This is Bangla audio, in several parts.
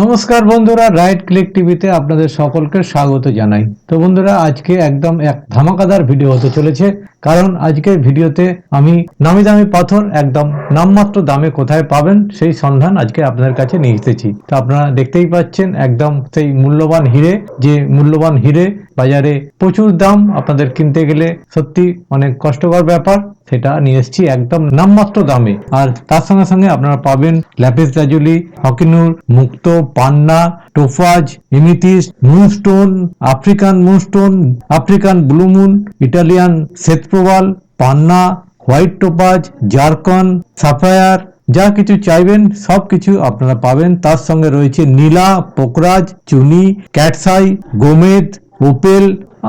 নমস্কার বন্ধুরা রাইট ক্লিক টিভিতে আপনাদের সকলকে স্বাগত জানাই। তো বন্ধুরা, আজকে একদম এক ধামাকাদার ভিডিও হতে চলেছে। কারণ আজকের ভিডিওতে আমি নামি দামি পাথর একদম নামমাত্র দামে কোথায় পাবেন সেই সন্ধান আজকে আপনাদের কাছে নিয়ে এসেছি। তো আপনারা দেখতেই পাচ্ছেন একদম সেই মূল্যবান হিরে, যে মূল্যবান হিরে বাজারে প্রচুর দাম। আপনাদের কিনতে গেলে সত্যি অনেক কষ্টকর ব্যাপার। সেটা নিয়ে এসেছি একদম নামমাত্র দামে। আর তার সঙ্গে সঙ্গে আপনারা পাবেন ল্যাপিস লাজুলি হকিনুর মুক্ত, পান্না, topaz ইমিতিস moonstone, African moonstone, African blue moon Italian শ্বেতপ্রবাল, পান্না, হোয়াইট টোপাজ জারকন, সাফায়ার, যা কিছু চাইবেন, সব কিছু আপনারা পাবেন। তার সঙ্গে রয়েছে নীলা, পোকরাজ, চুনি, ক্যাটসাই, গোমেদ ওপেল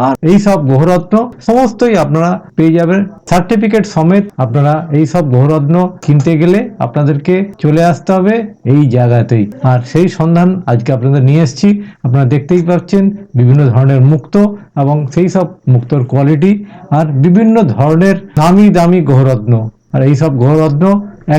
আর এই সব গ্রহরত্ন সমস্তই আপনারা পেয়ে যাবেন। সার্টিফিকেট সমেত আপনারা এই সব গ্রহরত্ন কিনতে গেলে আপনাদেরকে চলে আসতে হবে এই জায়গাতেই। আর সেই সন্ধান আজকে আপনাদের নিয়ে এসেছি। আপনারা দেখতেই পাচ্ছেন বিভিন্ন ধরনের মুক্ত এবং সেই সব মুক্তর কোয়ালিটি আর বিভিন্ন ধরনের দামি দামি গ্রহরত্ন আর এই সব গ্রহরত্ন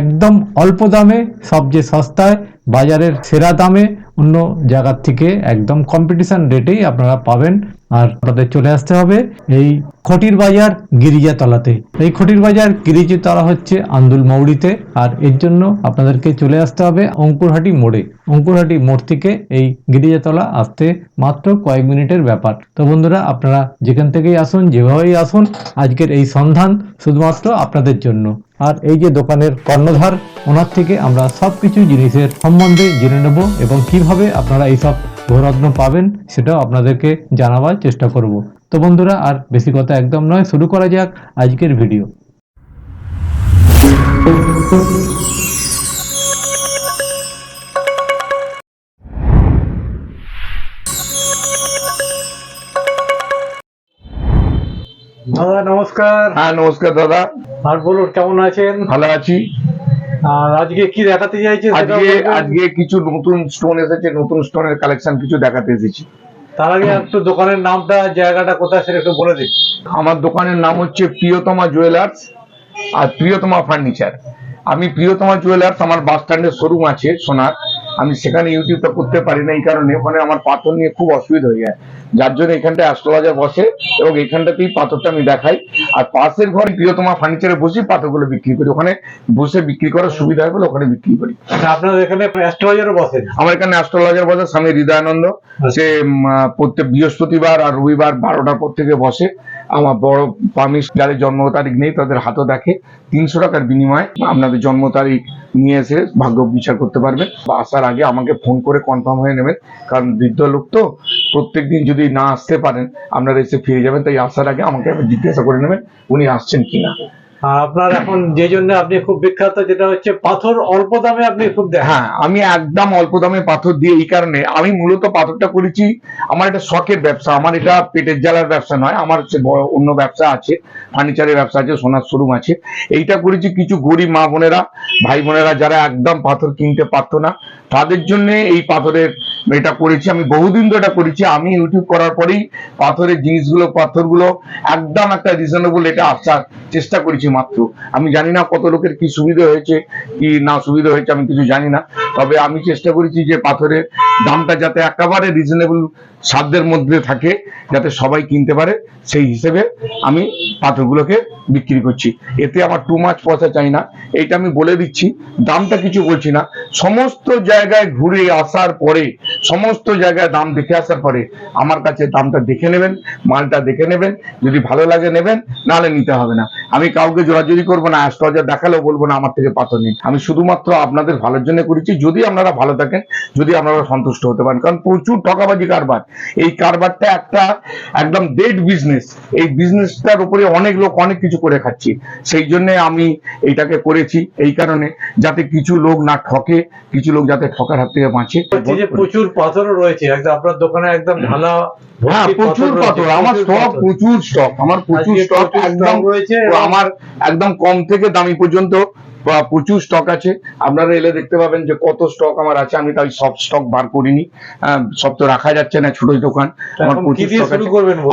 একদম অল্প দামে সবচেয়ে সস্তায় বাজারের সেরা দামে অন্য জায়গার থেকে একদম কম্পিটিশান রেটেই আপনারা পাবেন। আর আপনাদের চলে আসতে হবে এই খটির বাজার গিরিজাতলাতে এই খটির বাজার গিরিজাতলা হচ্ছে আন্দুল মৌড়িতে আর এর জন্য আপনাদেরকে চলে আসতে হবে অঙ্কুরহাটি মোড়ে। অঙ্কুরহাটি মোড় থেকে এই গিরিজাতলা আসতে মাত্র কয়েক মিনিটের ব্যাপার। তো বন্ধুরা, আপনারা যেখান থেকেই আসুন, যেভাবেই আসুন, আজকের এই সন্ধান শুধুমাত্র আপনাদের জন্য। আর এই যে দোকানের কর্ণধার, ওনার থেকে আমরা সব কিছু জিনিসের সম্বন্ধে জেনে নেব এবং কীভাবে আপনারা এইসব ভূরত্ন পাবেন সেটাও আপনাদেরকে জানাবার চেষ্টা করব। তো বন্ধুরা আর বেশি কথা একদম নয় শুরু করা যাক আজকের ভিডিও। দাদা নমস্কার। হ্যাঁ নমস্কার দাদা। আর বলুন কেমন আছেন? ভালো আছি। আর আজকে কি দেখাতে আজকে আজকে কিছু নতুন স্টোন এসেছে নতুন স্টোনের কালেকশন কিছু দেখাতে এসেছি। তার আগে একটু দোকানের নামটা জায়গাটা কোথায় সেটা একটু বলে দিন। আমার দোকানের নাম হচ্ছে প্রিয়তমা জুয়েলার্স আর প্রিয়তমা ফার্নিচার আমি প্রিয়তমা জুয়েলার্স আমার বাস স্ট্যান্ডের শোরুম আছে সোনার। আমি সেখানে ইউটিউবটা করতে পারি না এই কারণে ওখানে আমার পাথর নিয়ে খুব অসুবিধা হয়ে যায়। যার জন্য এখানটায় অ্যাস্ট্রোলজার বসে এবং এখানটাতেই পাথরটা আমি দেখাই। আর পাশের ঘরে প্রিয়তমা ফার্নিচারে বসেই পাথরগুলো বিক্রি করি। ওখানে বসে বিক্রি করার সুবিধা হয় বলে ওখানে বিক্রি করি। আচ্ছা আপনার এখানে অ্যাস্ট্রোলজারও বসে? আমার এখানে অ্যাস্ট্রোলজার বসে স্বামী হৃদয়ানন্দ। সে প্রত্যেক বৃহস্পতিবার আর রবিবার বারোটার পর থেকে বসে। আমার বড় পামিশ যাদের জন্ম তারিখ নেই তাদের হাতও দেখে। তিনশো টাকার বিনিময়ে আপনাদের জন্ম তারিখ নিয়ে এসে ভাগ্য বিচার করতে পারবেন। বা আসার আগে আমাকে ফোন করে কনফার্ম হয়ে নেবেন। কারণ বৃদ্ধ লোক তো প্রত্যেক দিন যদি না আসতে পারেন, আপনারা এসে ফিরে যাবেন। তাই আসার আগে আমাকে জিজ্ঞাসা করে নেবেন, উনি আসছেন কিনা। আপনার এখন যে জন্য আপনি খুব বিখ্যাত যেটা হচ্ছে পাথর, অল্প দামে আপনি খুব হ্যাঁ আমি একদম অল্প দামে পাথর দিয়ে এই কারণে আমি মূলত পাথরটা করেছি। আমার এটা শখের ব্যবসা, আমার এটা পেটের জ্বালার ব্যবসা নয়, আমার হচ্ছে অন্য ব্যবসা আছে, ফার্নিচারের ব্যবসা আছে, সোনার শোরুম আছে। এইটা করেছি কিছু গরিব মা বোনেরা, ভাই বোনেরা যারা একদম পাথর কিনতে পারতো না তাদের জন্য এই পাথরের এটা করেছি, আমি বহুদিন ধরে এটা করেছি। আমি ইউটিউব করার পরেই পাথরের জিনিসগুলো, পাথরগুলো একদম একটা রিজনেবল এটা আসার চেষ্টা করেছি মাত্র। আমি জানি না কত লোকের কি সুবিধা হয়েছে, কি না সুবিধা হয়েছে, আমি কিছু জানি না। তবে আমি চেষ্টা করেছি যে পাথরের দামটা যাতে একেবারে রিজনেবল সাধ্যের মধ্যে থাকে যাতে সবাই কিনতে পারে, সেই হিসেবে আমি পাথরগুলোকে বিক্রি করছি। এতে আমার টু মাছ পয়সা চাই না। এটা আমি বলে দিচ্ছি, দামটা কিছু বলছি না। সমস্ত জায়গায় ঘুরে আসার পরে, সমস্ত জায়গায় দাম দেখে আসার পরে, আমার কাছে দামটা দেখে নেবেন, মালটা দেখে নেবেন, যদি ভালো লাগে নেবেন, নাহলে নিতে হবে না। আমি কাউকে জোরাজুরি করব না অ্যাস্ট্রোলজার দেখালেও বলব না, আমার থেকে পাথর নিন। আমি শুধুমাত্র আপনাদের ভালোর জন্য করেছি, যদি আপনারা ভালো থাকেন, যদি আপনারা সন্তুষ্ট হতে পারেন, কারণ প্রচুর ঠকাবাজি কারবার। এই কারবারটা একটা একদম ডেড বিজনেস এই বিজনেসটার উপরে অনেক লোক অনেক কিছু করে খাচ্ছি। সেই জন্য আমি এইটাকে করেছি। এই কারণে যাতে কিছু লোক না ঠকে কিছু লোক যাতে ঠকার হাত থেকে বাঁচে। প্রচুর পাথরও রয়েছে। একদম আপনার দোকানে একদম ঢালা হ্যাঁ প্রচুর পাথর আমার স্টক প্রচুর স্টক আমার প্রচুর স্টক একদম রয়েছে। আমার একদম কম থেকে দামি পর্যন্ত বা প্রচুর স্টক আছে। আপনারা এলে দেখতে পাবেন যে কত স্টক আমার আছে আমি তাই সব স্টক বার করিনি। সব তো রাখা যাচ্ছে না ছোট দোকান। আমার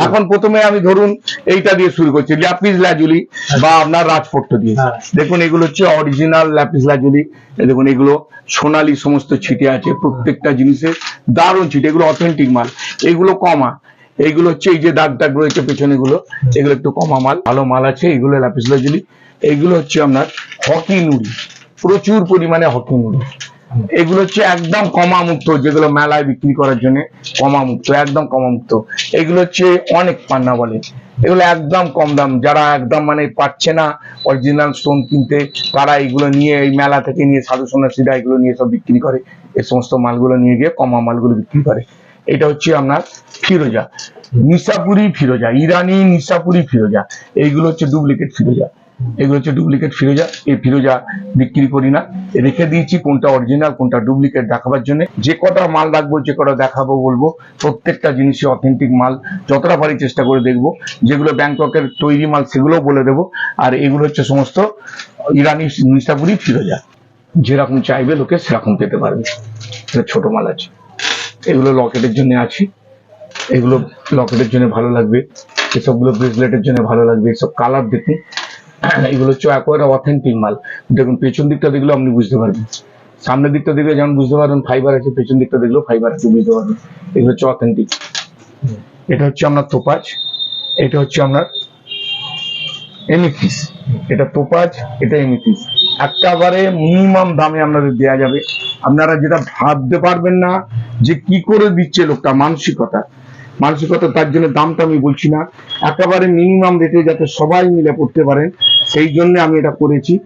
এখন প্রচুর প্রথমে আমি ধরুন এইটা দিয়ে শুরু করছি ল্যাপিস লাজুলি বা আপনার রাজপট্ট দিয়ে। হ্যাঁ। দেখুন এগুলো হচ্ছে অরিজিনাল ল্যাপিস লাজুলি দেখুন এগুলো সোনালি সমস্ত ছিটে আছে প্রত্যেকটা জিনিসে। দারুণ ছিটে এগুলো অথেন্টিক মাল। এগুলো কমা। এইগুলো হচ্ছে এই যে দাগ দাগ রয়েছে পেছনে গুলো এগুলো একটু কমা মাল। ভালো মাল আছে এগুলো ল্যাপিস লাজুলি এইগুলো হচ্ছে আপনার হকি নুড়ি। প্রচুর পরিমাণে হকি নুড়ি। এগুলো হচ্ছে একদম কমা মুক্ত যেগুলো মেলায় বিক্রি করার জন্য কমা মুক্ত একদম কমা মুক্ত এগুলো হচ্ছে অনেক পান্না বলে। এগুলো একদম কম দাম। যারা একদম মানে পাচ্ছে না অরিজিনাল স্টোন কিনতে, তারা এগুলো নিয়ে এই মেলা থেকে নিয়ে সাধু সন্ন্যাসীরা এগুলো নিয়ে সব বিক্রি করে। এই সমস্ত মালগুলো নিয়ে গিয়ে কমা মালগুলো বিক্রি করে। এটা হচ্ছে আপনার ফিরোজা। নিশাপুরি ফিরোজা। ইরানি নিশাপুরি ফিরোজা। এইগুলো হচ্ছে ডুপ্লিকেট ফিরোজা। এগুলো হচ্ছে ডুপ্লিকেট ফিরোজা। এই ফিরোজা বিক্রি করি না। রেখে দিয়েছি কোনটা অরিজিনাল কোনটা ডুপ্লিকেট দেখাবার জন্য। যে কটা মাল রাখব, যে কটা দেখাবো বলব, প্রত্যেকটা জিনিসই অথেন্টিক মাল। যতটা পারি চেষ্টা করে দেখব। যেগুলো ব্যাংককের তৈরি মাল, সেগুলোও বলে দেবো। আর এগুলো হচ্ছে সমস্ত ইরানি নিশাপুরি ফিরোজা। যেরকম চাইবে লোকে সেরকম পেতে পারবে। এটা ছোট মাল আছে। এগুলো লকেটের জন্য আছে। এগুলো লকেটের জন্য ভালো লাগবে। এসবগুলো ব্রেসলেটের জন্য ভালো লাগবে। এসব কালার দেখুন। এগুলো হচ্ছে একেবারে অথেন্টিক মাল। দেখুন, পেছন দিকটা দেখলে আপনি বুঝতে পারবেন। সামনের দিকটা দেখলে যেমন বুঝতে পারবেন ফাইবার আছে, পেছন দিকটা দেখলেও ফাইবার আছে, বুঝতে পারবেন। এগুলো হচ্ছে অথেন্টিক এটা হচ্ছে আপনার তোপাজ এটা হচ্ছে আপনার এমিথিস এটা তোপাজ এটা এমিথিস একেবারে মিনিমাম দামে আপনাদের দেয়া যাবে। আপনারা যেটা ভাবতে পারবেন না যে কি করে দিচ্ছে লোকটা, মানসিকতা। মানসিকতা, তার জন্য দামটা আমি বলছি না। একেবারে মিনিমাম রেটে যাতে সবাই মিলে পড়তে পারেন, সেই জন্য আমি এটা করেছি।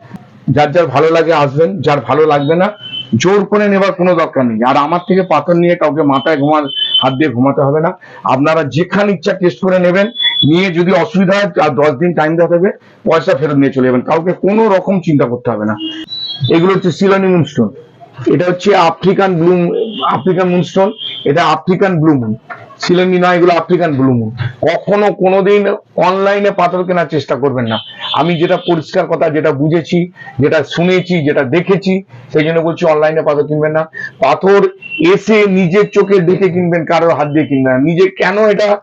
যার যার ভালো লাগে আসবেন, যার ভালো লাগবে না, জোর করে নেবার কোনো দরকার নেই। আর আমার থেকে পাথর নিয়ে কাউকে মাথায় ঘুমান হাত দিয়ে ঘুমাতে হবে না। আপনারা যেখানে ইচ্ছা টেস্ট করে নেবেন, নিয়ে যদি অসুবিধা হয়, আর দশ দিন টাইম দেওয়া হবে পয়সা ফেরত নিয়ে চলে যাবেন। কাউকে কোনো রকম চিন্তা করতে হবে না। এগুলো হচ্ছে সিলনি মুনস্টোন এটা হচ্ছে আফ্রিকান ব্লুম আফ্রিকান মুনস্টোন এটা আফ্রিকান ব্লু মুন সিলনি নয় এগুলো আফ্রিকান ব্লুমুন কখনো কোনোদিন অনলাইনে পাথর কেনার চেষ্টা করবেন না। আমি যেটা পরিষ্কার কথা, যেটা বুঝেছি, যেটা শুনেছি, যেটা দেখেছি, সেই জন্য বলছি অনলাইনে পাথর কিনবেন না। পাথর এসে নিজের চোখে দেখে কিনবেন কারোর হাত দিয়ে কিনবেন না। নিজে কেন এটা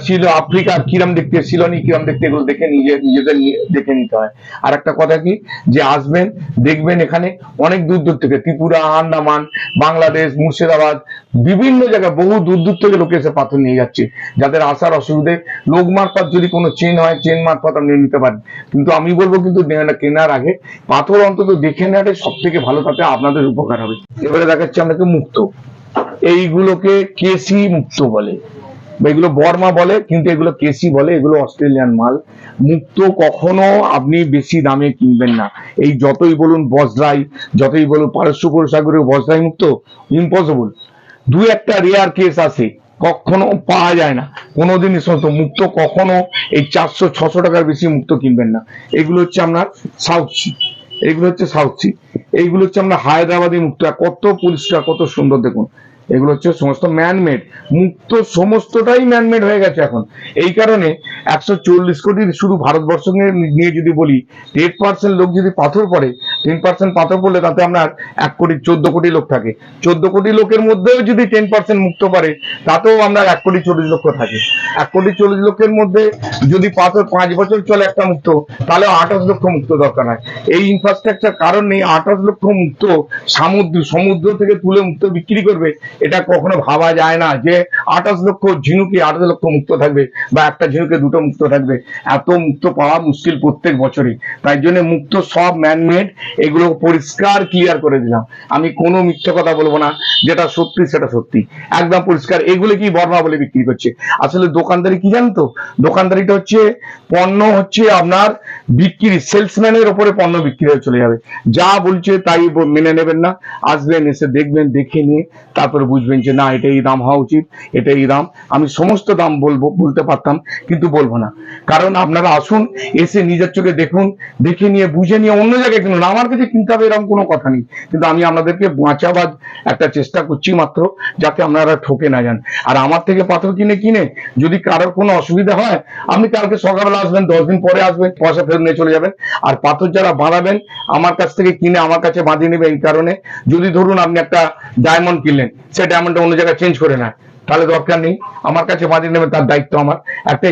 ছিল আফ্রিকা কিরাম দেখতে, সিলনি কিরাম দেখতে, এগুলো দেখে নিজে, নিজেদের দেখে নিতে হয়। আর একটা কথা কি, যে আসবেন, দেখবেন এখানে অনেক দূর দূর থেকে, ত্রিপুরা, আন্দামান, বাংলাদেশ, মুর্শিদাবাদ, বিভিন্ন জায়গায় বহু দূর দূর থেকে লোকে এসে পাথর নিয়ে যাচ্ছে। যাদের আসার অসুবিধে, লোক মারফত যদি কোনো চেন হয়, চেন মারফত আপনি নিতে পারেন। কিন্তু আমি বলব কিন্তু নে- কেনার আগে, পাথর অন্তত দেখে নেওয়াটাই সব থেকে ভালো, তাতে আপনাদের উপকার হবে। এবারে দেখাচ্ছি আপনাকে মুক্ত। এইগুলোকে কেসি মুক্ত বলে। এগুলো বর্মা বলে, কিন্তু এগুলো কেসি বলে, এগুলো অস্ট্রেলিয়ান মাল। মুক্ত কখনো আপনি বেশি দামে কিনবেন না। এই যতই বলুন বজরাই, যতই বলুন পারস্য সাগরের বজরাই মুক্ত ইম্পসিবল দু একটা রেয়ার কেস আছে, কখনো পাওয়া যায় না। কোনোদিন সমস্ত মুক্ত কখনো এই চারশো, ছশো টাকার বেশি মুক্ত কিনবেন না। এগুলো হচ্ছে আপনার সাউথ সি এগুলো হচ্ছে সাউথ সি এইগুলো হচ্ছে আমরা হায়দ্রাবাদি মুখটা কত পরিষ্কার কত সুন্দর দেখুন। এগুলো হচ্ছে সমস্ত ম্যানমেড মুক্ত সমস্তটাই ম্যানমেড হয়ে গেছে এখন। এই কারণে একশো চল্লিশ কোটি শুধু ভারতবর্ষ নিয়ে যদি বলি টেন পার্সেন্ট লোক যদি পাথর পড়ে টেন পার্সেন্ট পাথর পড়লে তাতে আপনার এক কোটি, চোদ্দ কোটি লোক থাকে। চোদ্দ কোটি লোকের মধ্যেও যদি টেন পার্সেন্ট মুক্ত পারে, তাতেও আমরা এক কোটি চল্লিশ লক্ষ থাকে। এক কোটি চল্লিশ লক্ষের মধ্যে যদি পাথর পাঁচ বছর চলে একটা মুক্ত, তাহলে আঠাশ লক্ষ মুক্ত দরকার হয় এই ইনফ্রাস্ট্রাকচার কারণ নেই আঠাশ লক্ষ মুক্ত সমুদ্র সমুদ্র থেকে তুলে মুক্ত বিক্রি করবে এটা কখনো ভাবা যায় না যে আঠাশ লক্ষ ঝিনুকে আঠাশ লক্ষ মুক্ত থাকবে বা একটা ঝিনুকে দুটো মুক্ত থাকবে। এত মুক্ত পাওয়া মুশকিল প্রত্যেক বছরই। তাই জন্য মুক্ত সব ম্যানমেড এগুলো পরিষ্কার ক্লিয়ার করে দিলাম। আমি কোনো মিথ্যে কথা বলব না, যেটা সত্যি সেটা সত্যি। একদম পরিষ্কার। এগুলো কি বর্মা বলে বিক্রি করছে? আসলে দোকানদারি কি জানেন তো? দোকানদারিটা হচ্ছে পণ্য হচ্ছে আপনার বিক্রি সেলসম্যানের ওপরে পণ্য বিক্রি হয়ে চলে যাবে। যা বলছে তাই মেনে নেবেন না। আসবেন, এসে দেখবেন, দেখে নিয়ে তারপরে বুঝবেন যে না, এটাই দাম হওয়া উচিত এটা এই দাম। আমি সমস্ত দাম বলব, বলতে পারতাম, কিন্তু বলব না। কারণ আপনারা আসুন, এসে নিজের চোখে দেখুন, দেখে নিয়ে, বুঝে নিয়ে অন্য জায়গায় কিনুন। আমার কাছে কিনতে হবে এরকম কোনো কথা নেই। কিন্তু আমি আপনাদেরকে বাঁচাবার একটা চেষ্টা করছি মাত্র, যাতে আপনারা ঠকে না যান। আর আমার থেকে পাথর কিনে কিনে যদি কারোর কোনো অসুবিধা হয়, আপনি কালকে সকালবেলা আসবেন, দশ দিন পরে আসবেন, পয়সা ফেরত নিয়ে চলে যাবেন। আর পাথর যারা বাঁধাবেন, আমার কাছ থেকে কিনে, আমার কাছে বাঁধিয়ে নেবে এই কারণে। যদি ধরুন আপনি একটা ডায়মন্ড কিনলেন সেই ডায়মন্ডটা অন্য জায়গায় চেঞ্জ করে নেয়। তাহলে দরকার নেই। আমার কাছে বাঁধিয়ে নেবেন তার দায়িত্ব আমার। একটা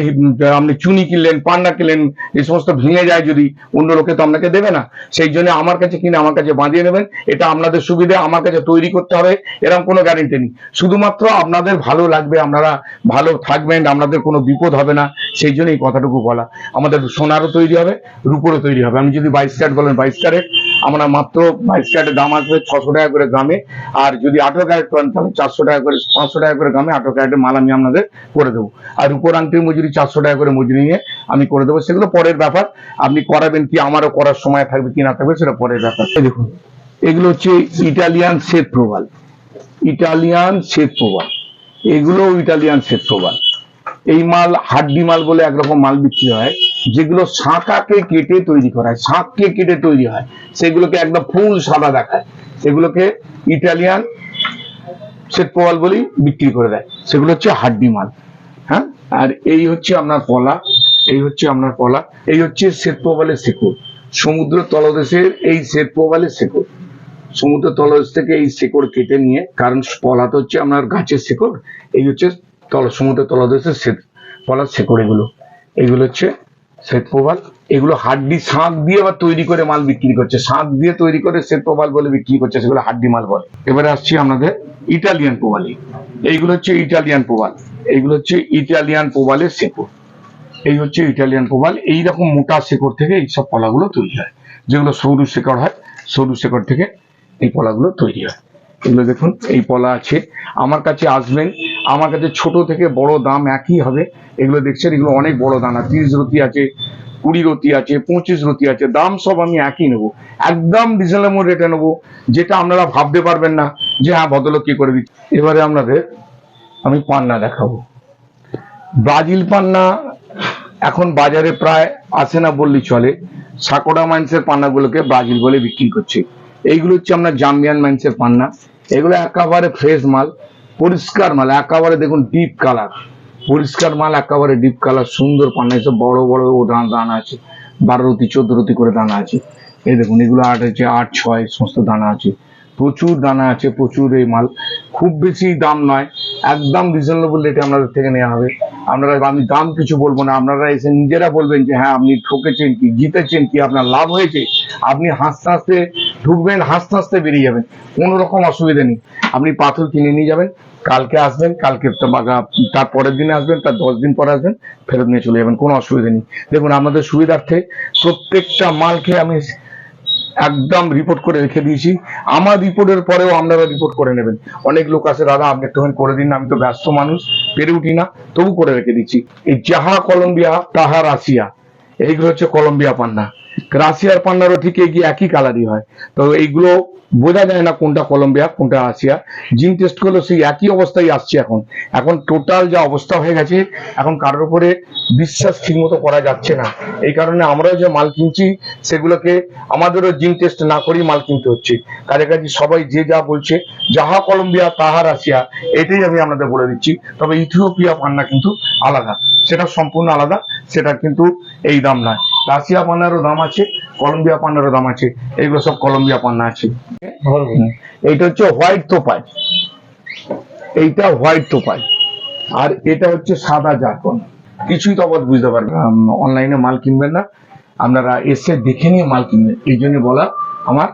আপনি চুনি কিনলেন পান্না কিনলেন, এই সমস্ত ভেঙে যায় যদি অন্য লোকে তো আপনাকে দেবে না। সেই জন্য আমার কাছে কিনে, আমার কাছে বাঁধিয়ে নেবেন। এটা আপনাদের সুবিধে, আমার কাছে তৈরি করতে হবে। এরকম কোনো গ্যারেন্টি নেই। শুধুমাত্র আপনাদের ভালো লাগবে, আপনারা ভালো থাকবেন, আপনাদের কোনো বিপদ হবে না। সেই জন্য এই কথাটুকু বলা। আমাদের সোনারও তৈরি হবে, রূপোরও তৈরি হবে। আমি যদি বাইশ ক্যারেট বলেন বাইশ ক্যারেট আমরা মাত্র বাইশ ক্যারেটের দাম আসবে ছশো টাকা করে গ্রামে। আর যদি আঠারো ক্যারেট করেন, তাহলে চারশো টাকা করে, পাঁচশো টাকা করে গ্রামে আঠারো ক্যারেটের মাল আমি আপনাদের করে দেবো। আর উপর আংটির মজুরি চারশো টাকা করে মজুরি নিয়ে আমি করে দেবো। সেগুলো পরের ব্যাপার। আপনি করাবেন কি, আমারও করার সময় থাকবে কি না থাকবে, সেটা পরের ব্যাপার। দেখুন, এগুলো হচ্ছে ইটালিয়ান শ্বেত প্রবাল। ইটালিয়ান শ্বেত প্রবাল। এগুলো ইটালিয়ান শ্বেত প্রবাল। এই মাল হাড্ডি মাল বলে একরকম মাল বিক্রি হয়। যেগুলো শাঁখাকে কেটে তৈরি করা হয়, শাঁখকে কেটে তৈরি হয়, সেগুলোকে একদম ফুল সাদা দেখায়। সেগুলোকে ইটালিয়ান শ্বেত প্রবাল বলেই বিক্রি করে দেয়। সেগুলো হচ্ছে হাড্ডি মাল। হ্যাঁ? আর এই হচ্ছে আপনার কলা, এই হচ্ছে আপনার কলা, এই হচ্ছে শ্বেত প্রবালের শেকড়। সমুদ্র তলদেশের এই শ্বেত প্রবালের শেকড়। সমুদ্র তলদেশ থেকে এই শেকড় কেটে নিয়ে, কারণ পলা তো হচ্ছে আপনার গাছের শেকড়, এই হচ্ছে তল, সমুদ্র তলদেশের শ্বেত পলার শেকড় এগুলো। এগুলো হচ্ছে শ্বেত প্রবাল, এগুলো হাড্ডি, শাঁখ দিয়ে আবার তৈরি করে মাল বিক্রি করছে। শাঁখ দিয়ে তৈরি করে শ্বেত প্রবাল বলে বিক্রি করছে, সেগুলো হাড্ডি মাল বলে। এবারে আসছি আপনাদের ইটালিয়ান প্রবালি। এইগুলো হচ্ছে ইটালিয়ান প্রবাল। এইগুলো হচ্ছে ইটালিয়ান প্রবালের শেকড় এই হচ্ছে ইটালিয়ান প্রবাল। এইরকম মোটা শেকড় থেকে এইসব পলাগুলো তৈরি হয়। যেগুলো সরু শেকড় হয়, সরু শেকড় থেকে এই পলাগুলো তৈরি হয়। এগুলো দেখুন, এই পলা আছে। আমার কাছে আসবেন আমার কাছে ছোট থেকে বড় দাম একই হবে। এগুলো দেখছেন, এগুলো অনেক বড় দানা তিরিশ রতি আছে, কুড়ি রতি আছে, পঁচিশ রতি আছে, দাম সব আমি একই নেব। একদম রিজনেবল রেটে নেব, যেটা আপনারা ভাবতে পারবেন না যে হ্যাঁ ভদ্রলোক কি করে দিচ্ছে। এবারে আপনাদের আমি পান্না দেখাবো। ব্রাজিল পান্না এখন বাজারে প্রায় আসে না বললেই চলে। সাকোডা মাইন্সের পান্নাগুলোকে ব্রাজিল বলে বিক্রি করছে। এইগুলো হচ্ছে আপনার জাম্বিয়ান মাইন্সের পান্না। এগুলো একেবারে ফ্রেশ মাল। পরিষ্কার মাল, একেবারে দেখুন ডিপ কালার পরিষ্কার মাল, একেবারে ডিপ কালার সুন্দর পান্না, এসব বড় বড় ও দানা আছে। বারো রতি চোদ্দ রতি করে দানা আছে। এই দেখুন, এগুলো আট আছে আট, ছয়, সমস্ত দানা আছে। প্রচুর দানা আছে, প্রচুর এই মাল। খুব বেশি দাম নয়, একদম রিজনেবল রেটে আপনাদের থেকে নেওয়া হবে। আপনারা, আমি দাম কিছু বলব না, আপনারা এসে নিজেরা বলবেন যে হ্যাঁ আপনি ঠকেছেন কি, জিতেছেন কি, আপনার লাভ হয়েছে? আপনি হাসতে হাসতে ঢুকবেন, হাসতে হাসতে বেরিয়ে যাবেন। কোনো রকম অসুবিধা নেই। আপনি পাথর কিনে নিয়ে যাবেন কালকে আসবেন, কালকে তার পরের দিনে আসবেন, তার দশ দিন পরে আসবেন, ফেরত নিয়ে চলে যাবেন, কোনো অসুবিধা নেই। দেখুন, আমাদের সুবিধার্থে প্রত্যেকটা মালকে আমি একদম রিপোর্ট করে রেখে দিয়েছি। আমার রিপোর্টের পরেও আপনারা রিপোর্ট করে নেবেন। অনেক লোক আছে, দাদা, আপনি একটুখানি করে দিন, আমি তো ব্যস্ত মানুষ, পেরে উঠি না। তবু করে রেখে দিচ্ছি। এই যাহা কলম্বিয়া, তাহা রাশিয়া, এইগুলো হচ্ছে কলম্বিয়া পান্না। রাশিয়ার পান্নারও ঠিক এই একই কালারই হয়। তো এইগুলো বোঝা যায় না কোনটা কলম্বিয়া কোনটা রাশিয়া জিন টেস্ট করলে সেই একই অবস্থায় আসছে এখন। এখন টোটাল যা অবস্থা হয়ে গেছে, এখন কারোর উপরে বিশ্বাস ঠিকমতো করা যাচ্ছে না। এই কারণে আমরাও যে মাল কিনছি, সেগুলোকে আমাদেরও জিন টেস্ট না করেই মাল কিনতে হচ্ছে। কাছাকাছি সবাই যে যা বলছে, যাহা কলম্বিয়া তাহা রাশিয়া এটাই আমি আপনাদের বলে দিচ্ছি। তবে ইথিওপিয়া পান্না কিন্তু আলাদা। সেটা সম্পূর্ণ আলাদা, সেটা কিন্তু এই দাম নয়। রাশিয়া পান্নারও দাম আছে কলম্বিয়া পান্নারও দাম আছে, এইগুলো সব কলম্বিয়া পান্না আছে। এইটা হচ্ছে হোয়াইট তোপাই এইটা হোয়াইট তোপাই আর এটা হচ্ছে সাদা জারকন কিছুই তো তফাৎ বুঝতে পারবেন অনলাইনে মাল কিনবেন না। আপনারা এসে দেখে নিয়ে মাল কিনবেন। এই জন্য বলা আমার,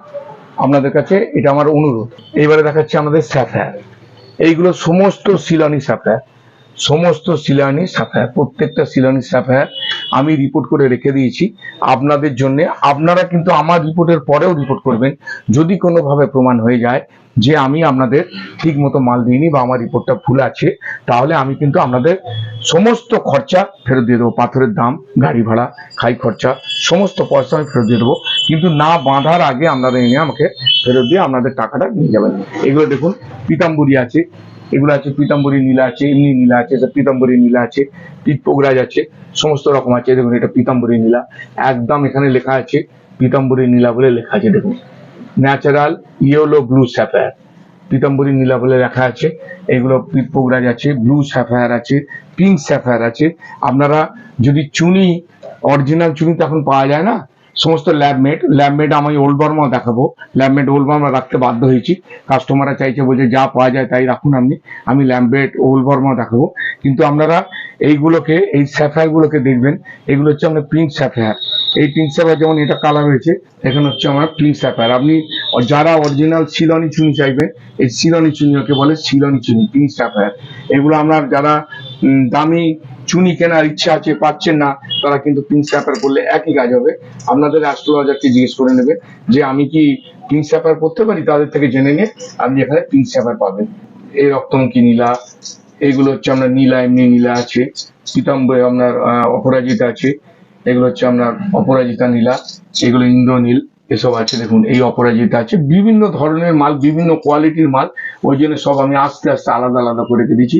আপনাদের কাছে এটা আমার অনুরোধ। এইবারে দেখাচ্ছে আমাদের স্যাফায়ার এইগুলো সমস্ত শিলানি স্যাফায়ার সমস্ত শিলানি সাফায়ার প্রত্যেকটা শিলানি স্যাফায়ার আমি রিপোর্ট করে রেখে দিয়েছি আপনাদের জন্য। আপনারা কিন্তু আমার রিপোর্টের পরেও রিপোর্ট করবেন যদি কোনোভাবে প্রমাণ হয়ে যায় যে আমি আপনাদের ঠিক মতো মাল দিইনি বা আমার রিপোর্টটা ভুল আছে, তাহলে আমি কিন্তু আপনাদের সমস্ত খরচা ফেরত দিয়ে দেবো। পাথরের দাম, গাড়ি ভাড়া, খাই খরচা, সমস্ত পয়সা আমি ফেরত দিয়ে দেবো। কিন্তু না বাঁধার আগে আপনারা এনে আমাকে ফেরত দিয়ে আপনাদের টাকাটা নিয়ে যাবেন। এগুলো দেখুন, পিতাম্বরী আছে এগুলো আছে, পীতাম্বরী নীলা আছে, এমনি নীলা আছে পীতাম্বরী নীলা আছে পিত পোগরাজ আছে, সমস্ত রকম আছে, দেখুন এটা পীতাম্বরী নীলা। একদম এখানে লেখা আছে পীতাম্বরী নীলা বলে লেখা আছে, দেখুন। ন্যাচারাল ইয়েলো ব্লু স্যাফায়ার পীতাম্বরী নীলা বলে লেখা আছে, এগুলো পিত পোগরাজ আছে ব্লু স্যাফায়ার আছে পিঙ্ক স্যাফায়ার আছে। আপনারা যদি চুনি অরিজিনাল চুনি তো এখন পাওয়া যায় না? সমস্ত ল্যাবমেড ল্যাবমেড আমি ওল্ড বর্মা দেখাবো। ল্যাবমেড ওল্ড বর্মা রাখতে বাধ্য হয়েছি। কাস্টমাররা চাইছে বলছে, যা পাওয়া যায় তাই রাখুন আপনি। আমি ল্যাবমেড ওল্ড বর্মা দেখাবো। কিন্তু আপনারা এইগুলোকে, এই স্যাফায়ার গুলোকে দেখবেন। এগুলো হচ্ছে আপনার পিঙ্ক স্যাফায়ার এই পিঙ্ক স্যাফায়ার যেমন এটা কালার হয়েছে, এখানে হচ্ছে আমার পিঙ্ক স্যাফায়ার আপনি যারা অরিজিনাল সিলনি চুনি চাইবেন, এই সিলনি চুনিকে বলে সিলনি চুনি পিঙ্ক স্যাফায়ার এগুলো আমরা যারা দামি চুনি কেনার ইচ্ছা আছে, পাচ্ছেন না, তারা কিন্তু পিঙ্ক স্যাপার করলে একই কাজ হবে। আপনাদের অ্যাস্ট্রোলজারকে জিজ্ঞেস করে নেবে যে, আমি কি পিঙ্ক স্যাপার করতে পারি? তাদের থেকে জেনে নিয়ে আপনি এখানে পিঙ্ক স্যাপার পাবেন। এই রক্তমুখী নীলা এইগুলো হচ্ছে আপনার নীলা, এমনি নীলা আছে। পিতাম্বর আপনার অপরাজিতা আছে। এগুলো হচ্ছে আপনার অপরাজিতা নীলা, এগুলো ইন্দ্রনীল। এসব আছে, দেখুন, এই অপরাজিতা আছে, বিভিন্ন ধরনের মাল, বিভিন্ন কোয়ালিটির মাল, ওই জন্য সব আমি আস্তে আস্তে আলাদা আলাদা করে দিয়েছি।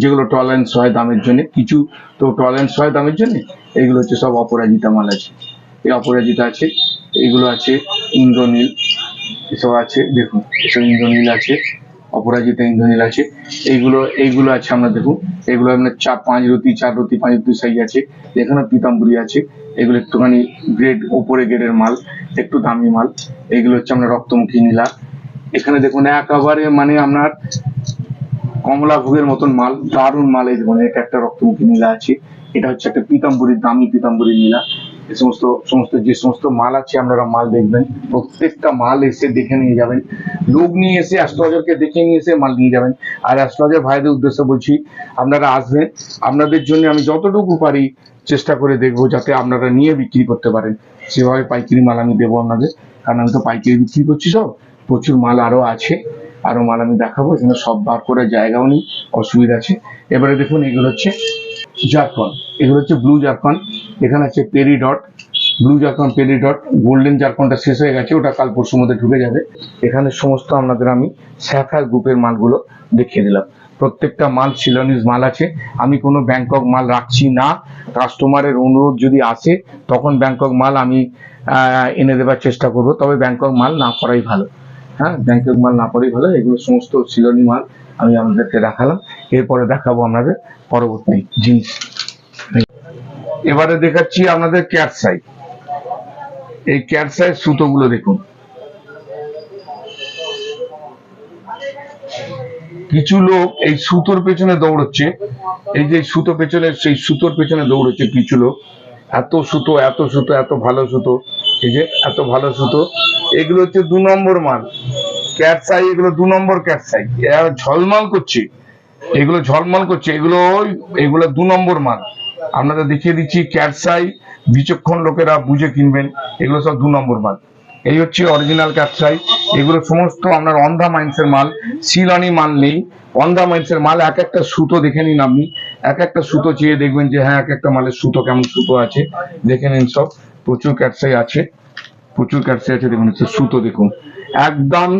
যেগুলো টলারেন্স হয় দামের জন্য, কিছু তো টলারেন্স হয় দামের জন্য এইগুলো হচ্ছে সব অপরাজিতা মাল আছে। এই অপরাজিতা আছে, এগুলো আছে ইন্দ্রনীল, এসব আছে, দেখুন, এসব ইন্দ্রনীল আছে, অপরাজিতা ইন্দ্রনীল আছে, এইগুলো এইগুলো আছে আমরা দেখুন, এগুলো আপনার চার, পাঁচ রতি চার রতি পাঁচ রতি সাইজ আছে এখানে পিতাম্বরী আছে, এগুলো একটুখানি গ্রেড ওপরে গ্রেডের মাল একটু দামি মাল। এগুলো হচ্ছে আমরা রক্তমুখী নীলা। এখানে দেখুন একেবারে মানে আপনার কমলা ভোগের মতন মাল দারুণ মাল এই দেখুন এটা একটা রক্তমুখী নীলা আছে। এটা হচ্ছে একটা পিতাম্বরীর, দামি পিতাম্বরী নীলা। এই সমস্ত সমস্ত যে সমস্ত মাল আছে, আপনারা মাল দেখবেন। প্রত্যেকটা মাল এসে দেখে নিয়ে যাবেন। লোক নিয়ে এসে অ্যাস্ট্রোলজারকে দেখে নিয়ে এসে মাল নিয়ে যাবেন। আর অ্যাস্ট্রোলজার ভাইদের উদ্দেশ্যে বলছি, আপনারা আসবেন। আপনাদের জন্য আমি যতটুকু পারি চেষ্টা করে দেখব, যাতে আপনারা নিয়ে বিক্রি করতে পারেন। সেভাবে পাইকারি মাল আমি দেবো আপনাদের। কারণ আমি তো পাইকারি বিক্রি করছি সব। প্রচুর মাল আরও আছে। আরও মাল আমি দেখাবো। এখানে সব বার করার জায়গাও নেই। অসুবিধা আছে। এবারে দেখুন, এগুলো হচ্ছে জারকন। এগুলো হচ্ছে ব্লু জারকন। এখানে আছে peridot. Blue zircon, peridot. Golden জারকনটা শেষ হয়ে গেছে, ওটা কাল পরশুর মধ্যে ঢুকে যাবে। এখানে সমস্ত আপনাদের আমি স্যাফার গ্রুপের মালগুলো দেখিয়ে দিলাম। প্রত্যেকটা মাল সিলনিজ মাল আছে। আমি কোনো ব্যাংকক মাল রাখছি না। কাস্টমারের অনুরোধ যদি আসে, তখন ব্যাংকক মাল আমি এনে দেওয়ার চেষ্টা করব। তবে ব্যাংকক মাল না করাই ভালো। হ্যাঁ ব্যাংকক মাল না করাই ভালো, এগুলো সমস্ত মাল আমি দেখালাম। এরপরে দেখাবো পরবর্তী জিনিস। এবারে দেখাচ্ছি ক্যাটসাই এই সুতোগুলো দেখুন। কিছু লোক এই সুতোর পেছনে দৌড়চ্ছে, এই যে সুতো পেছনে, সেই সুতোর পেছনে দৌড়চ্ছে কিছু লোক। এত সুতো এত সুতো, এত ভালো সুতো, এই যে এত ভালো সুতো, এগুলো হচ্ছে দু নম্বর মাল। ক্যাটসাই এগুলো দু নম্বর ক্যাটসাই এরা ঝলমাল করছে। এগুলো ঝলমল করছে। এগুলো এগুলো দু নম্বর মাল। আপনাদের দেখিয়ে দিচ্ছি ক্যাট ক্যাটসাই বিচক্ষণ লোকেরা বুঝে কিনবেন। এগুলো সব দু নম্বর মাল। এই হচ্ছে অরিজিনাল ক্যাটসাই এগুলো সমস্ত আপনার অন্ধা মাইন্সের মাল সিলনি মাল নেই। অন্ধা মাইন্সের মাল এক একটা সুতো দেখে নিন আপনি। এক একটা সুতো চেয়ে দেখবেন যে হ্যাঁ এক একটা মালের সুতো কেমন সুতো আছে। দেখে নিন সব। প্রচুর ক্যাটসাই আছে। প্রচুর ক্যাটসাই আছে। দেখুন সুতো দেখুন। একদম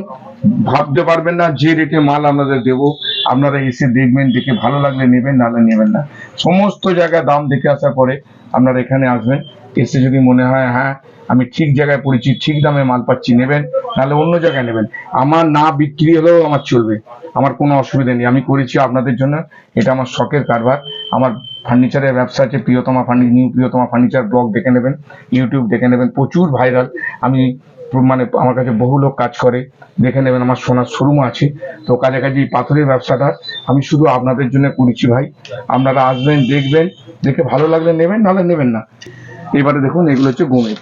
ভাবতে পারবেন না যে রেটে মাল আপনাদের দেবো। আপনারা এসে দেখবেন, দেখে ভালো লাগলে নেবেন নাহলে নেবেন না। সমস্ত জায়গায় দাম দেখে আসার পরে আপনারা এখানে আসবেন, এসে যদি মনে হয় হ্যাঁ আমি ঠিক জায়গায় পড়েছি, ঠিক দামে মাল পাচ্ছি, নেবেন, নাহলে অন্য জায়গায় নেবেন। আমার না বিক্রি হলেও আমার চলবে, আমার কোনো অসুবিধা নেই। আমি করেছি আপনাদের জন্য, এটা আমার শখের কারবার। আমার ফার্নিচারের ব্যবসা আছে, প্রিয়তমা ফার্নি, নিউ প্রিয়তমা ফার্নিচার ব্লগ দেখে নেবেন, ইউটিউব দেখে নেবেন, প্রচুর ভাইরাল। আমি মানে আমার কাছে বহু লোক কাজ করে। দেখে নেবেন আমার সোনার শোরুম আছে। তো কাছাকাছি এই পাথরের ব্যবসাটা আমি শুধু আপনাদের জন্য করেছি ভাই। আপনারা আসবেন, দেখবেন, দেখে ভালো লাগলে নেবেন, নাহলে নেবেন না। এবারে দেখুন, এগুলো হচ্ছে গোমেদ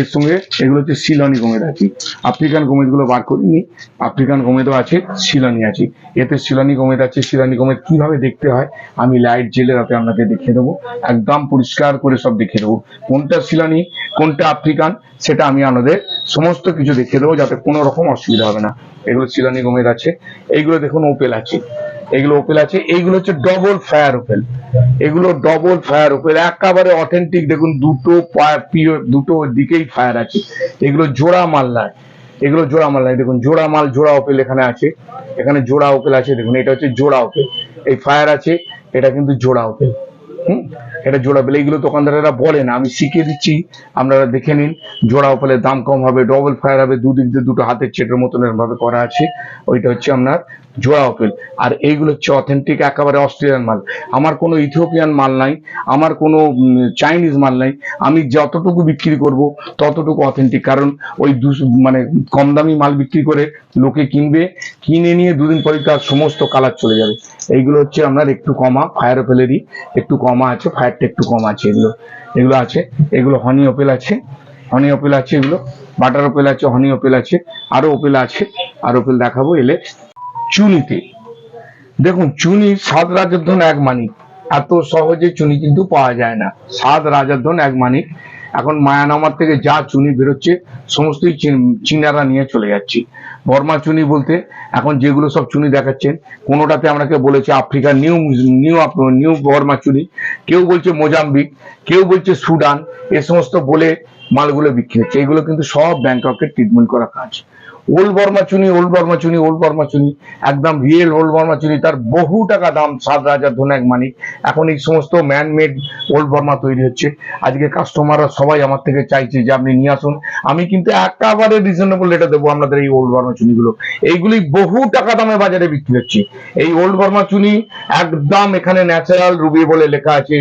এর সঙ্গে এগুলো হচ্ছে শিলনি গোমেদ আছে। আফ্রিকান গোমেদগুলো বার করিনি। আফ্রিকান গোমেদও আছে শিলনি আছে। এতে শিলনি গোমেদ আছে শিলনি গোমেদ কীভাবে দেখতে হয়, আমি লাইট জেলে রাতে আপনাকে দেখিয়ে দেবো। একদম পরিষ্কার করে সব দেখিয়ে দেবো। কোনটা শিলনি কোনটা আফ্রিকান সেটা আমি আপনাদের সমস্ত কিছু দেখিয়ে দেবো, যাতে কোনো রকম অসুবিধা হবে না। এগুলো শিলনি গোমেদ আছে। এইগুলো দেখুন ওপেল আছে। এগুলো ওপেল আছে। এইগুলো হচ্ছে ডবল ফায়ার ওপেল এগুলো ডবল ফায়ার ওপেল একেবারে অথেন্টিক দেখুন, দুটো দুটো দিকেই ফায়ার আছে। এগুলো জোড়া মাল নয়। এগুলো জোড়া মাল নাই দেখুন, জোড়া মাল, জোড়া ওপেল এখানে আছে। এখানে জোড়া ওপেল আছে। দেখুন, এটা হচ্ছে জোড়া ওপেল এই ফায়ার আছে, এটা কিন্তু জোড়া ওপেল হুম? এটা জোড়া পেলে এইগুলো দোকানদারেরা বলে না। আমি শিখিয়ে দিচ্ছি, আপনারা দেখে নিন। জোড়া ওপেলের দাম কম হবে ডবল ফায়ার হবে, দুদিক দিয়ে দুটো হাতের চেটের মতন ভাবে করা আছে। ওইটা হচ্ছে আপনার জোড়া ওপেল আর এইগুলো হচ্ছে অথেন্টিক একেবারে অস্ট্রেলিয়ান মাল। আমার কোনো ইথিওপিয়ান মাল নাই, আমার কোনো চাইনিজ মাল নাই। আমি যতটুকু বিক্রি করব, ততটুকু অথেন্টিক কারণ ওই মানে কম দামি মাল বিক্রি করে লোকে কিনবে, কিনে নিয়ে দুদিন পরে তার সমস্ত কালার চলে যাবে। এইগুলো হচ্ছে আপনার একটু কমা ফায়ার ওপেলেরই একটু কমা আছে, ফায়ারটা একটু কম আছে এগুলো। এগুলো আছে, এগুলো হনি ওপেল আছে হনি ওপেল আছে এগুলো। বাটার ওপেল আছে হনি ওপেল আছে, আরও ওপেল আছে। আর ওপেল দেখাবো এলে চুনিতে। দেখুন, চুনি সাত রাজার ধন এক মানিক। এত সহজে চুনি কিন্তু পাওয়া যায় না। সাত রাজার ধন এক মানিক। এখন মায়ানামার থেকে যা চুনি বেরোচ্ছে সমস্তই চীন- চীনারা নিয়ে চলে যাচ্ছে। বর্মা চুনি বলতে, এখন যেগুলো সব চুনি দেখাচ্ছেন, কোনোটাতে আমাকে বলেছে আফ্রিকার নিউ নিউ নিউ বর্মা চুনি। কেউ বলছে মোজাম্বিক, কেউ বলছে সুডান। এ সমস্ত বলে মালগুলো বিক্রি হচ্ছে। এগুলো কিন্তু সব ব্যাংককের ট্রিটমেন্ট করা কাজ। ওল্ড বর্মা চুনি ওল্ড বর্মা চুনি ওল্ড বর্মা চুনি একদম রিয়েল ওল্ড বর্মা চুনি তার বহু টাকা দাম সাত হাজার ধন এক মানিক এখন এই সমস্ত ম্যান মেড ওল্ড বর্মা তৈরি হচ্ছে। আজকে কাস্টমাররা সবাই আমার থেকে চাইছে যে আপনি নিয়ে আসুন। আমি কিন্তু একেবারে রিজনেবল রেটে দেবো আপনাদের এই ওল্ড বর্মা চুনিগুলো এইগুলি বহু টাকা দামে বাজারে বিক্রি হচ্ছে। এই ওল্ড বর্মা চুনি একদম এখানে ন্যাচারাল রুবি বলে লেখা আছে,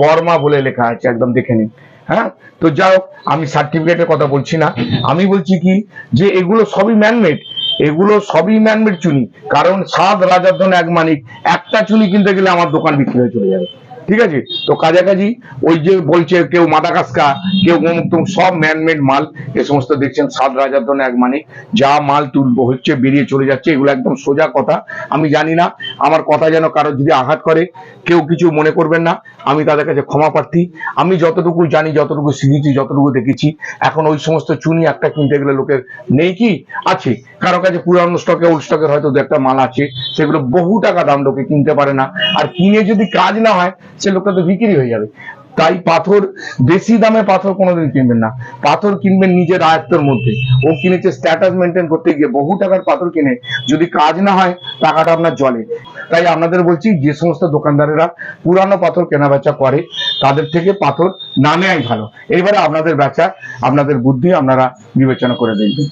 বর্মা বলে লেখা আছে, একদম দেখে নিন। হ্যাঁ? তো যাই হোক, আমি সার্টিফিকেটের কথা বলছি না। আমি বলছি কি, যে এগুলো সবই ম্যানমেড এগুলো সবই ম্যানমেড চুনি। কারণ সাত রাজার ধন এক মানিক। একটা চুনি কিনতে গেলে আমার দোকান বিক্রি হয়ে চলে যাবে। ঠিক আছে? তো কাছাকাছি ওই যে বলছে কেউ মাদাগাস্কা কেউ অমুক সব ম্যানমেড মাল। এ সমস্ত দেখছেন সাত রাজার ধন এক মানিক। যা মাল তুলবো, হচ্ছে বেরিয়ে চলে যাচ্ছে, এগুলো একদম সোজা কথা। আমি জানি না, আমার কথা যেন কারও যদি আঘাত করে, কেউ কিছু মনে করবেন না। আমি তাদের কাছে ক্ষমা প্রার্থী। আমি যতটুকু জানি, যতটুকু শিখেছি, যতটুকু দেখেছি, এখন ওই সমস্ত চুনি একটা কিনতে গেলে লোকের নেই কি? আছে। কারও কাছে পুরানো স্টকে ওল্ড স্টকের হয়তো দু একটা মাল আছে, সেগুলো বহু টাকা দাম লোকে কিনতে পারে না। আর কিনে যদি কাজ না হয়, সে লোকটা তো বিক্রি হয়ে যাবে। তাই পাথর, বেশি দামে পাথর কোনোদিন কিনবেন না। পাথর কিনবেন নিজের আয়ত্তের মধ্যে। ও কিনেছে স্ট্যাটাস মেনটেন করতে গিয়ে বহু টাকার পাথর কিনে। যদি কাজ না হয়, টাকাটা আপনার জলে। তাই আপনাদের বলছি, যে সমস্ত দোকানদারেরা পুরানো পাথর কেনা বেচা করে, তাদের থেকে পাথর না নেওয়াই ভালো। এইবারে আপনাদের বেচা আপনাদের বুদ্ধি আপনারা বিবেচনা করে দেখবেন।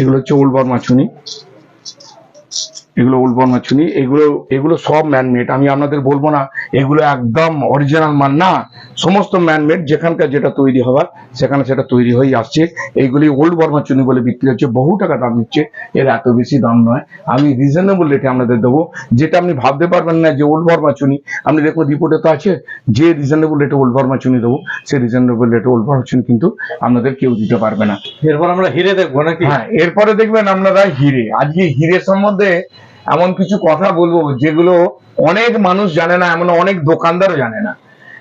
এগুলো হচ্ছে ওল্ড বর্মা চুনি এগুলো ওল্ড বর্মা চুনি এগুলো এগুলো সব ম্যানমেড আমি আপনাদের বলব না এগুলো একদম অরিজিনাল মান না। সমস্ত ম্যানমেড যেখানকার যেটা তৈরি হওয়ার সেখানে সেটা তৈরি হয়ে আসছে। এইগুলি ওল্ড বর্মা চুনি বলে বিক্রি হচ্ছে বহু টাকা দাম নিচ্ছে। এর এত বেশি দাম নয়। আমি রিজনেবল রেটে আপনাদের দেবো। যেটা আপনি ভাবতে পারবেন না যে ওল্ড বর্মা চুনি আপনি দেখুন রিপোর্টে তো আছে যে রিজনেবল রেটে ওল্ড বর্মা চুনি দেবো সেই রিজনেবল রেটে ওল্ড বর্মা চুনি কিন্তু আপনাদের কেউ দিতে পারবে না। এরপর আমরা হিরে দেখব নাকি? হ্যাঁ এরপরে দেখবেন আপনারা হিরে। আজকে হিরে সম্বন্ধে এমন কিছু কথা বলব যেগুলো অনেক মানুষ জানে না, এমন অনেক দোকানদারও জানে না।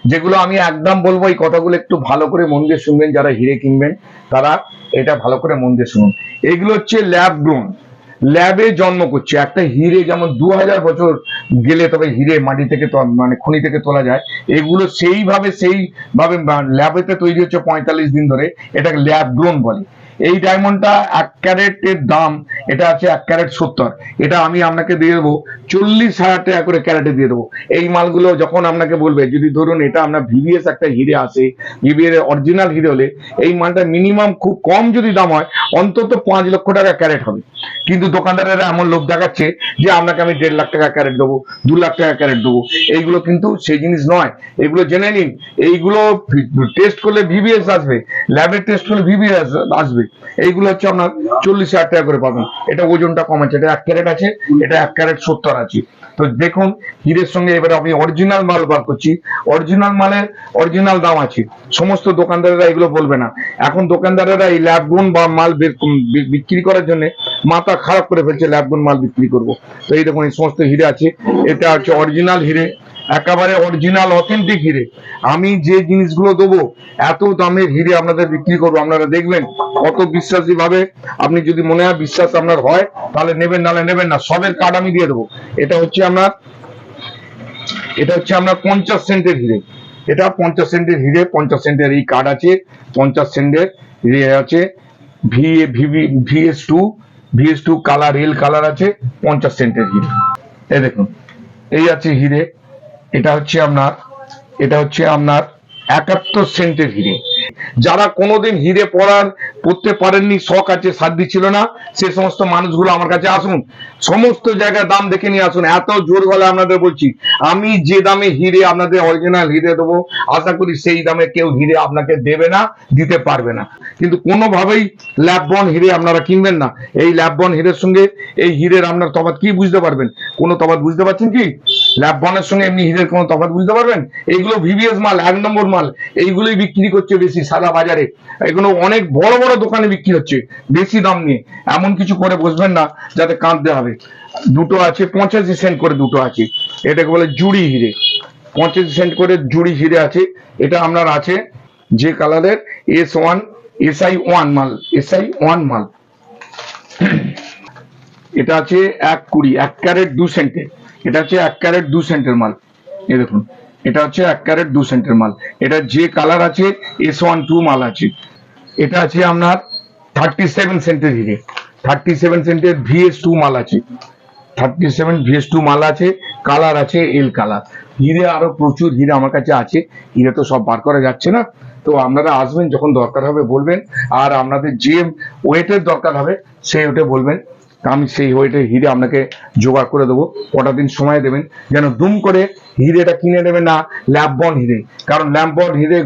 যেগুলো আমি একদম বলব এই কথাগুলো একটু ভালো করে মন দিয়ে শুনবেন, যারা হিরে কিনবেন, তারা এটা ভালো করে মন দিয়ে শুনুন। এগুলো হচ্ছে ল্যাব গ্রোন ল্যাবে জন্ম করছে। একটা হিরে যেমন দু হাজার বছর গেলে তবে হিরে মাটি থেকে মানে খনি থেকে তোলা যায়। এগুলো সেইভাবে সেইভাবে ল্যাবেতে তৈরি হচ্ছে পঁয়তাল্লিশ দিন ধরে। এটাকে ল্যাব গ্রোন বলে। এই ডায়মন্ডটা এক ক্যারেটের দাম, এটা আছে এক ক্যারেট সত্তর। এটা আমি আপনাকে দিয়ে দেবো, চল্লিশ হাজার টাকা করে ক্যারেটে দিয়ে দেবো। এই মালগুলো যখন আপনাকে বলবে, যদি ধরুন এটা আপনার ভিভিএস একটা হিরে আসে ভিভিএর অরিজিনাল হিরে হলে, এই মালটা মিনিমাম খুব কম যদি দাম হয়, অন্তত পাঁচ লক্ষ টাকা ক্যারেট হবে। কিন্তু দোকানদারেরা এমন লোক দেখাচ্ছে যে আপনাকে আমি দেড় লাখ টাকা ক্যারেট দেবো, দু লাখ টাকা ক্যারেট দেবো। এইগুলো কিন্তু সেই জিনিস নয়। এগুলো জেনে নিন। এইগুলো টেস্ট করলে ভিভিএস আসবে ল্যাবের টেস্ট করলে ভিভিএস আসবে। এইগুলো হচ্ছে আপনার চল্লিশ হাজার টাকা করে পাবেন। এটা ওজনটা কম আছে, এটা এক ক্যারেট আছে, এটা এক ক্যারেট সত্তর আছে। তো দেখুন, হিরের সঙ্গে এবারে আমি অরিজিনাল মাল বার করছি। অরিজিনাল মালের অরিজিনাল দাম আছে। সমস্ত দোকানদারেরা এগুলো বলবে না। এখন দোকানদারেরা এই ল্যাবগুন বা মাল বিক্রি করার জন্য মাথা খারাপ করে ফেলছে ল্যাবগুন মাল বিক্রি করব। তো এই দেখুন, এই সমস্ত হিরে আছে। এটা হচ্ছে অরিজিনাল হিরে। একেবারে অরিজিনাল অথেন্টিক হিরে। আমি যে জিনিসগুলো দেবো, এত দামের হিরে আপনাদের বিক্রি করব। আপনারা দেখবেন কত বিশ্বাসী ভাবে আপনি যদি মনে হয় বিশ্বাস আপনার হয়, তাহলে নেবেন, নাহলে নেবেন না। সবের কার্ড আমি দিয়ে দেবো। এটা হচ্ছে আপনার এটা হচ্ছে আপনার পঞ্চাশ সেন্টের হিরে। এটা পঞ্চাশ সেন্টের হিরে, পঞ্চাশ সেন্টের এই কার্ড আছে। পঞ্চাশ সেন্টের হিরে আছে। V VS two VS two colour L colour আছে, পঞ্চাশ সেন্টের হিরে। এই দেখুন, এই আছে হিরে। এটা হচ্ছে আপনার, এটা হচ্ছে আপনার একাত্তর সেন্টের হিরে। যারা কোনোদিন হিরে পড়ার, পড়তে পারেননি, শখ আছে সাধ্য ছিল না, সে সমস্ত মানুষগুলো আমার কাছে আসুন। সমস্ত জায়গায় দাম দেখে নিয়ে আসুন। এত জোর গলা আপনাদের বলছি, আমি যে দামে হিরে আপনাদের অরিজিনাল হিরে দেবো, আশা করি সেই দামে কেউ হিরে আপনাকে দেবে না, দিতে পারবে না। কিন্তু কোনোভাবেই ল্যাববন হিরে আপনারা কিনবেন না। এই ল্যাববন হিরের সঙ্গে এই হিরের আপনার তফাৎ কি বুঝতে পারবেন? কোনো তফাৎ বুঝতে পারছেন কি? ল্যাববনের সঙ্গে এমনি হিরের কোনো তফাৎ বুঝতে পারবেন? এইগুলো ভিভিএস মাল, এক নম্বর মাল, এইগুলোই বিক্রি করছে বেশি সাদা বাজারে। এগুলো অনেক বড় বড় দোকানে বিক্রি হচ্ছে, বেশি দাম নিয়ে। এমন কিছু করে বসবেন না, যাতে কাঁদতে হবে। দুটো আছে, পঁচাশি সেন্ট করে দুটো আছে। এটাকে বলে জুড়ি হিরে। পঁচাশি সেন্ট করে জুড়ি হিরে আছে। এটা আপনার আছে যে কালারের এস ওয়ান এসআই ওয়ান মাল এসআই ওয়ান মাল। এটা আছে এক কুড়ি, এক ক্যারেট দু সেন্টের এটা হচ্ছে এক ক্যারেট দু সেন্টের মাল। এই দেখুন, এটা হচ্ছে এক ক্যারেট দু সেন্টের মাল। এটা যে কালার আছে এস ওয়ান টু মাল আছে। এটা আছে আপনার থার্টি সেভেন সেন্টের হিরে। থার্টি সেভেন সেন্টের ভিএস টু মাল আছে। থার্টি সেভেন ভিএস টু মাল আছে কালার আছে এল কালার হিরে আরও প্রচুর হিরে আমার কাছে আছে, হিরে তো সব বার করা যাচ্ছে না। তো আপনারা আসবেন যখন দরকার হবে বলবেন, আর আপনাদের যে ওয়েটের দরকার হবে, সেই ওয়েটে বলবেন। আমি সেই ওয়েটের হিরে আপনাকে জোগাড় করে দেবো, কটা দিন সময় দেবেন, যেন দুম করে হিরেটা কিনে নেবে না, ল্যাববন হিরে। কারণ ল্যাববন হিরে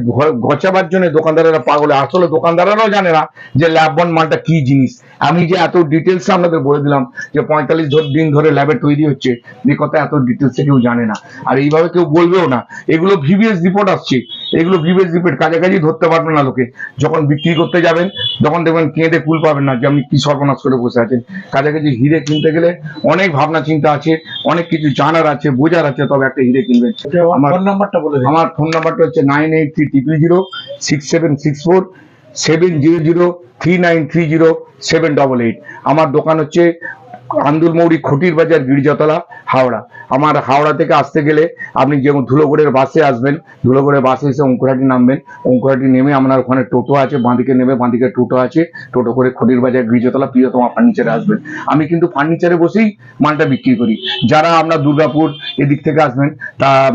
গচাবার জন্য দোকানদারেরা পাগলে। আসলে দোকানদারেরাও জানে না যে ল্যাববন মালটা কি জিনিস। আমি যে এত ডিটেলস আপনাদের বলে দিলাম যে পঁয়তাল্লিশ দিন ধরে ল্যাবে তৈরি হচ্ছে এই কথা এত ডিটেলসে কেউ জানে না। আর এইভাবে কেউ বলবেও না। এগুলো ভিভিএস রিপোর্ট আসছে। এগুলো ভিভিএস রিপোর্ট কাছাকাছি ধরতে পারবে না লোকে। যখন বিক্রি করতে যাবেন, তখন দেখবেন কেঁদে কুল পাবেন না যে আপনি কি সর্বনাশ করে বসে আছেন। কাছাকাছি হিরে কিনতে গেলে অনেক ভাবনা চিন্তা আছে, অনেক কিছু জানার আছে, বোঝার আছে, তবে একটা হিরে কিনবেন আমার ফোন নাম্বারটা বলে আমার ফোন নাম্বারটা হচ্ছে nine eight three triple zero six seven six four seven zero zero three nine three zero seven double eight আমার দোকান হচ্ছে আন্দুলমৌরি খটির বাজার গির্জাতলা হাওড়া। আমার হাওড়া থেকে আসতে গেলে আপনি যেমন ধুলোগড়ের বাসে আসবেন, ধুলোগড়ের বাসে এসে অঙ্কুরহাটি নামবেন। অঙ্কুরহাটি নেমে আপনার ওখানে টোটো আছে, বাঁদিকে নেমে বাঁদিকে টোটো আছে। টোটো করে খটির বাজার, গির্জাতলা, প্রিয়তমা ফার্নিচারে আসবেন। আমি কিন্তু ফার্নিচারে বসেই মালটা বিক্রি করি। যারা আমরা দুর্গাপুর এদিক থেকে আসবেন, তা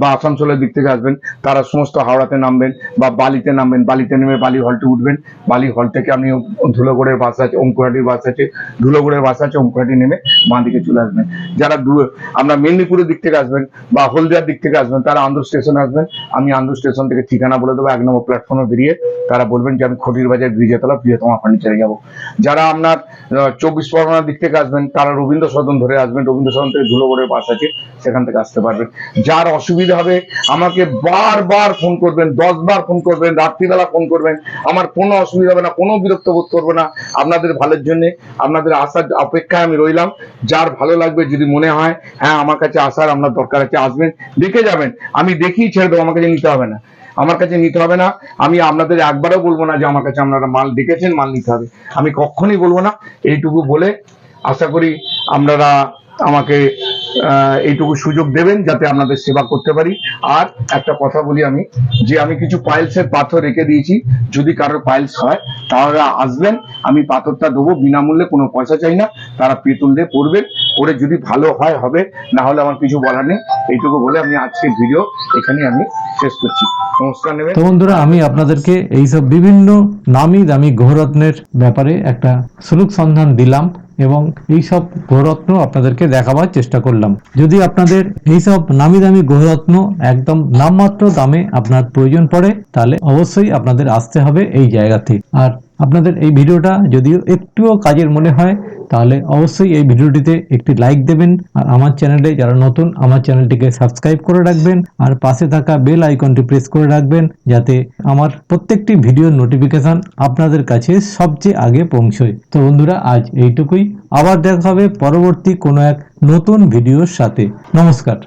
বা আসানসোলের দিক থেকে আসবেন, তারা সমস্ত হাওড়াতে নামবেন বা বালিতে নামবেন। বালিতে নেমে বালি হলটে উঠবেন। বালি হল থেকে আপনি ধুলোগড়ের বাস আছে, অঙ্কুরহাটির বাস আছে, ধুলোগড়ের বাস আছে, অঙ্কুরহাটি নেমে বাঁ দিকে চলে আসবেন। যারা আমরা মেদিনীপুরের দিক থেকে আসবেন বা হলদিয়ার দিক থেকে আসবেন, তারা আন্দুর স্টেশন আসবেন। আমি আন্দুর স্টেশন থেকে ঠিকানা বলে দেবো, এক নম্বর প্ল্যাটফর্মে বেরিয়ে তারা বলবেন যে, আমি খটির বাজার ব্রিজেতলা প্রিয়তমা ফার্নিচারে যাব। যারা আপনার চব্বিশ পরগনার দিক থেকে আসবেন, তারা রবীন্দ্র সদন ধরে আসবেন, রবীন্দ্র সদন থেকে ধুলোগড়ের বাস আছে, সেখান থেকে আসতে পারবেন। যার অসুবিধা হবে, আমাকে বারবার ফোন করবেন দশ বার ফোন করবেন, রাত্রিবেলা ফোন করবেন, আমার কোনো অসুবিধা হবে না, কোনো বিরক্ত বোধ করবে না। আপনাদের ভালোর জন্য, আপনাদের আসার অপেক্ষায় আমি রইলাম। যার ভালো লাগবে, যদি মনে হয় হ্যাঁ আমার কাছে আসার আপনার দরকার আছে, আসবেন, দেখে যাবেন। আমি দেখেই ছেড়ে দেবো, আমার কাছে নিতে হবে না। আমার কাছে নিতে হবে না। আমি আপনাদের একবারও বলব না যে আমার কাছে আপনারা মাল দেখেছেন, মাল নিতে হবে। আমি কখনই বলব না। এইটুকু বলে আশা করি আপনারা আমাকে এইটুকু সুযোগ দেবেন যাতে আপনাদের সেবা করতে পারি। আর একটা কথা বলি আমি, যে আমি কিছু পাইলসের পাথর রেখে দিয়েছি। যদি কারোর পাইলস হয় তাহলে আসবেন, আমি পাথরটা দেবো, বিনামূল্যে কোনো পয়সা চাই না, তারা পেতুল দিয়ে পড়বেন পরে যদি ভালো হয়, হবে, না হলে আমার কিছু বলার নেই। এইটুকু বলে আমি আজকে ভিডিও এখানে আমি শেষ করছি। নমস্কার, নেবেন। বন্ধুরা, আমি আপনাদেরকে এইসব বিভিন্ন নামি দামি গ্রহরত্নের ব্যাপারে একটা সুলুক সন্ধান দিলাম। এবং এইসব গ্রহরত্ন আপনাদেরকে দেখাবার চেষ্টা করলাম। যদি আপনাদের এইসব নামি দামি গ্রহরত্ন একদম নামমাত্র দামে আপনার প্রয়োজন পড়ে, তাহলে অবশ্যই আপনাদের আসতে হবে এই জায়গাতে। আর আপনাদের এই ভিডিওটা যদিও একটুও কাজের মনে হয়, তাহলে অবশ্যই এই ভিডিওটিতে একটি লাইক দেবেন আর আমার চ্যানেলে যারা নতুন, আমার চ্যানেলটিকে সাবস্ক্রাইব করে রাখবেন আর পাশে থাকা বেল আইকনটি প্রেস করে রাখবেন যাতে আমার প্রত্যেকটি ভিডিওর নোটিফিকেশন আপনাদের কাছে সবচেয়ে আগে পৌঁছয়। তো বন্ধুরা, আজ এইটুকুই। আবার দেখা হবে পরবর্তী কোনো এক নতুন ভিডিওর সাথে। নমস্কার।